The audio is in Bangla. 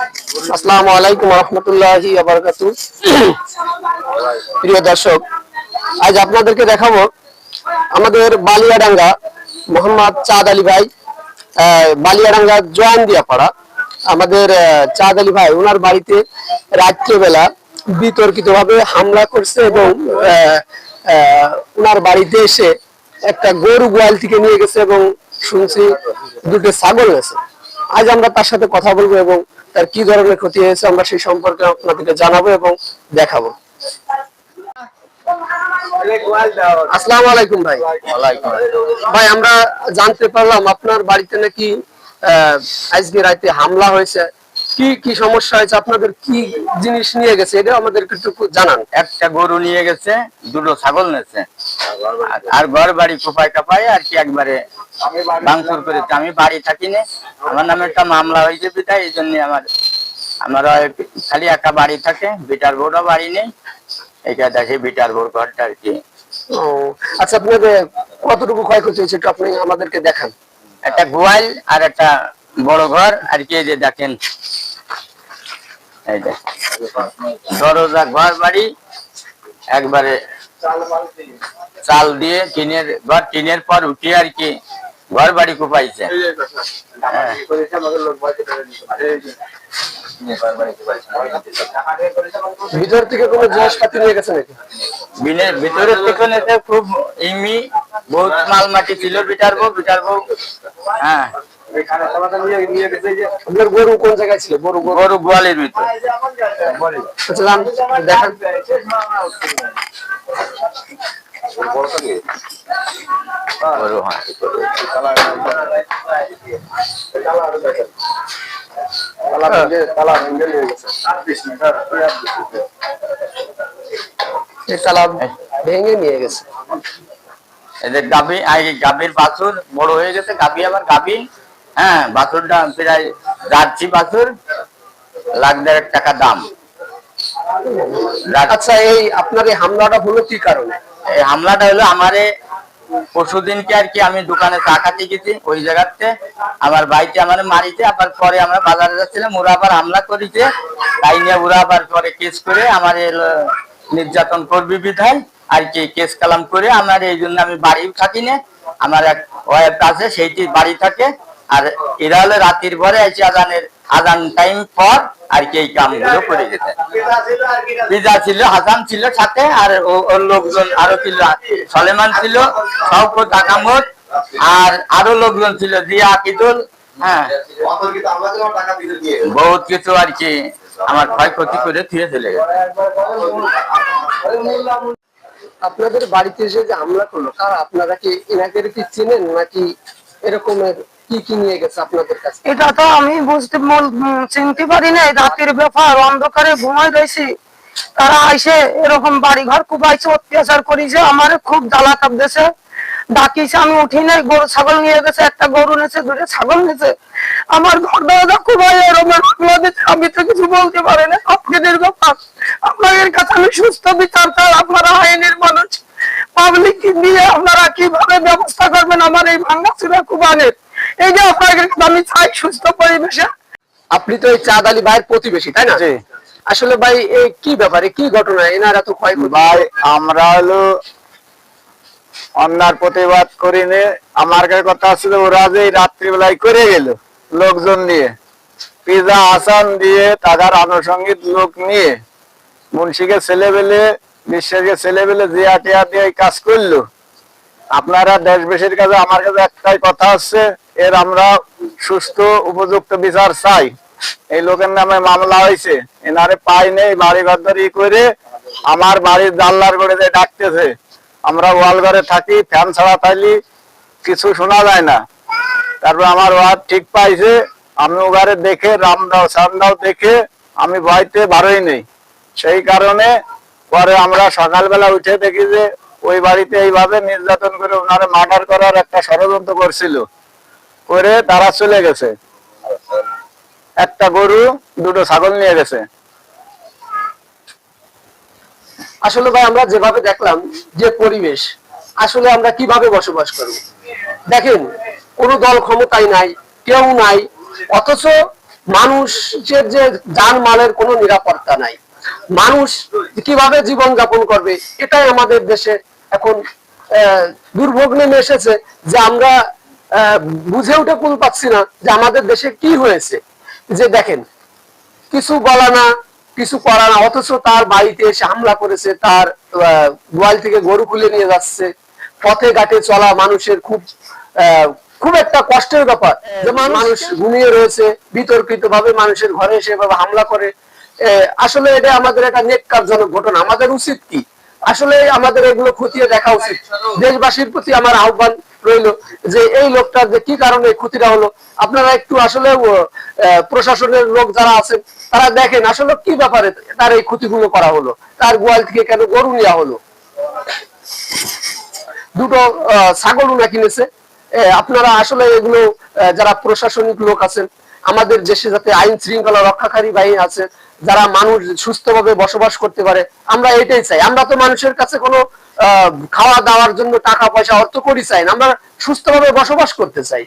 আসসালামু আলাইকুম রহমতুল্লাহি প্রিয় দর্শক, আজ আপনাদেরকে দেখাবো আমাদের বালিয়াডাঙ্গা মোহাম্মদ চাঁদ আলী ভাই বালিয়াডাঙ্গা জয়ান দিয়া পাড়া আমাদের চাঁদ আলী ভাই, ওনার বাড়িতে রাত্রেবেলা বিতর্কিত ভাবে হামলা করছে এবং ওনার বাড়িতে এসে একটা গরু গোয়াল থেকে নিয়ে গেছে এবং শুনছি দুটো ছাগল গেছে আজ আমরা তার সাথে কথা বলব এবং তার কি ধরনের ক্ষতি হয়েছে আমরা সেই সম্পর্কে আপনাদেরকে জানাব এবং দেখাবো। আলাইকুম ভাই। ভাই, আমরা জানতে পারলাম আপনার বাড়িতে নাকি আজকে রাতে হামলা হয়েছে। কি কি সমস্যা হয়েছে? আপনাদের কি জিনিস নিয়ে গেছে? এটা আমাদের একটু জানান। একটা গরু নিয়ে গেছে, দুটো ছাগল আর- আর ঘর বাড়ি কোপায় কাপায় আর কি একবারে ভাঙচুর করেছে। আমি বাড়ি থাকি না আমার নামে একটা মামলা হয়েছে বিটাই এই জন্য আমার আমার খালি একটা বাড়ি থাকে বিটার বউটা বাড়ি নেই। এটা দেখে বিটার বউর ঘরটা আর কি। ও, আচ্ছা আপনাদের কতটুকু ক্ষয়ক্ষতি হয়েছে একটু আপনি আমাদেরকে দেখান। একটা গোয়াল আর একটা বড় ঘর আর কি যে দেখেন। দরজা ঘর বাড়ি একবারে চাল দিয়ে টিনের ঘর টিনের পর উঠিয়ে আর কি ঘর বাড়ি কুপাইছে। ভিতর থেকে কোনো জিনিসপাতি নিয়ে গেছে নাকি? বিনের ভিতরে থেকে নিতে খুব ইমি বহুত মাল মাটি ছিল বিটার বউ বিটার বউ। হ্যাঁ। গরু কোন জায়গায় ছিল? গরু গরু। গরু গোয়ালের ভিতর। আচ্ছা দেখান। ভেঙে নিয়ে গেছে। এদের আগে গাভীর বাছুর বড় হয়ে গেছে গাভি আবার গাভি। হ্যাঁ বাছুরটা প্রায় যাচ্ছি বাছুর লাখ দেড়েক টাকা দাম। আচ্ছা এই আপনার এই হামলাটা হলো কি কারণে? হামলাটা হলো আমারে পরশুদিনকে আর কি আমি দোকানে চা খাতে গেছি, ওই জায়গাতে। আমার ভাইকে আমার মারিতে আবার পরে আমরা বাজারে যাচ্ছিলাম, ওরা আবার হামলা করেছে। তাই নিয়ে ওরা আবার পরে কেস করে আমার নির্যাতন করবি বিধায়, আর কি কেস কালাম করে আমার এই জন্য আমি বাড়ি থাকি না। আমার এক ওয়াইফ আছে, সেইটি বাড়ি থাকে। আর এরা হলো রাতের পরে এসে আজানের, আজান টাইম পর আর কি এই কামগুলো করে যেতে পিজা ছিল, হাসান ছিল সাথে, আর ওর লোকজন আরও ছিল। সলেমান ছিল, শওকত, আকামত, আর আরও লোকজন ছিল, জিয়া, আকিদুল হ্যাঁ। বহুত কিছু আর কি আমার ক্ষয়ক্ষতি করে থুয়ে চলে গেছে। আপনাদের বাড়িতে এসে যে হামলা করল, কার আপনারা কি এনাকে কি চেনেন নাকি এরকমের কি কি নিয়ে গেছে আপনাদের কাছে? এটা তো আমি বুঝতে চিনতে পারি না রাতের ব্যাপার, অন্ধকারে ঘুমাই রয়েছি। তারা আইসে এরকম বাড়ি ঘর কুবাইছে, অত্যাচার করেছে, আমার খুব জ্বালা কাঁপতেছে। ডাকিছে, আমি উঠি নাই, গরু, ছাগল নিয়ে গেছে, একটা গরু নেছে দুটো ছাগল নেছে আমার ঘর দরজা কুবাই এরকম আমি তো কিছু বলতে পারি না, আপনাদের ব্যাপার। আপনাদের কাছে আমি সুস্থ, বিচার চাই আপনারা আইনের মানুষ। পাবলিক নিয়ে আপনারা কীভাবে ব্যবস্থা করবেন আমার এই ভাঙ্গাচুরা কুবানের এই যে আপনাদের কাছে আমি চাই সুস্থ পরিবেশে। আপনি তো এই চাঁদ আলী ভাইয়ের প্রতিবেশী তাই না? আসলে ভাই এই কি ব্যাপারে কি ঘটনা? এনারা তো ভাই আমরা হলো অন্যার প্রতিবাদ করিনি। আমার কাছে কথা ছিল ওরা যে রাত্রিবেলায় করে গেল লোকজন নিয়ে। পিজা আসান দিয়ে তাদের আনুষঙ্গিক লোক নিয়ে মুন্সিকে ছেলেবেলে বিশ্বাসকে ছেলেবেলে জিয়া টিয়া দিয়ে এই কাজ করল। আপনারা দেশবাসীর কাছে আমার কাছে একটাই কথা হচ্ছে এর আমরা সুস্থ উপযুক্ত বিচার চাই। এই লোকের নামে মামলা হয়েছে। এনারে পাই নেই, বাড়ি ঘর ধরে করে আমার বাড়ির জানলার করে যে ডাকতেছে। আমরা ওয়াল ঘরে থাকি, ফ্যান ছাড়া থাকলি কিছু শোনা যায় না। তারপর আমার ওয়ার ঠিক পাইছে, আমি ওগারে দেখে, রামদাও সামদাও দেখে আমি ভয়তে বারোই নেই। সেই কারণে পরে আমরা সকালবেলা উঠে দেখি যে ওই বাড়িতে এইভাবে নির্যাতন করে ওনারে মার্ডার করার একটা ষড়যন্ত্র করছিল। করে তারা চলে গেছে। একটা গরু, দুটো ছাগল নিয়ে গেছে। আসলে ভাই, আমরা যেভাবে দেখলাম যে পরিবেশ, আসলে আমরা কীভাবে বসবাস করব? দেখেন, কোনো দল ক্ষমতায় নাই, কেউ নাই, অথচ মানুষের যে জানমালের কোনো নিরাপত্তা নাই। মানুষ কীভাবে জীবন যাপন করবে, এটাই আমাদের দেশে এখন দুর্ভোগ নেমে এসেছে যে আমরা বুঝে উঠে কুল পাচ্ছি না যে আমাদের দেশে কি হয়েছে। যে দেখেন কিছু বলা না কিছু করা না অথচ তার বাড়িতে এসে হামলা করেছে তার গোয়াল থেকে গরু খুলে নিয়ে যাচ্ছে। পথে ঘাটে চলা মানুষের খুব আহ, খুব একটা কষ্টের ব্যাপার যে মানুষ ঘুমিয়ে রয়েছে বিতর্কিত ভাবে মানুষের ঘরে এসে হামলা করে। আসলে এটা আমাদের একটা নেককারজনক ঘটনা। আমাদের উচিত কি? আসলে আমাদের এগুলো খতিয়ে দেখা উচিত। দেশবাসীর প্রতি আমার আহ্বান রইল যে এই লোকটার যে কি কারণে ক্ষতিটা হলো। আপনারা একটু আসলে প্রশাসনের লোক যারা আছেন তারা দেখেন আসলে কি ব্যাপারে তার এই ক্ষতিগুলো করা হলো। তার গোয়াল থেকে কেন গরু নেওয়া হলো? দুটো আহ, ছাগল উনা কিনেছে। আপনারা আসলে এগুলো যারা প্রশাসনিক লোক আছেন আমাদের দেশে যাতে আইন শৃঙ্খলা রক্ষাকারী বাহিনী আছে, যারা মানুষ সুস্থভাবে বসবাস করতে পারে, আমরা এটাই চাই। আমরা তো মানুষের কাছে কোনো খাওয়া দাওয়ার জন্য টাকা পয়সা অর্থ করি চাই না, আমরা সুস্থভাবে বসবাস করতে চাই।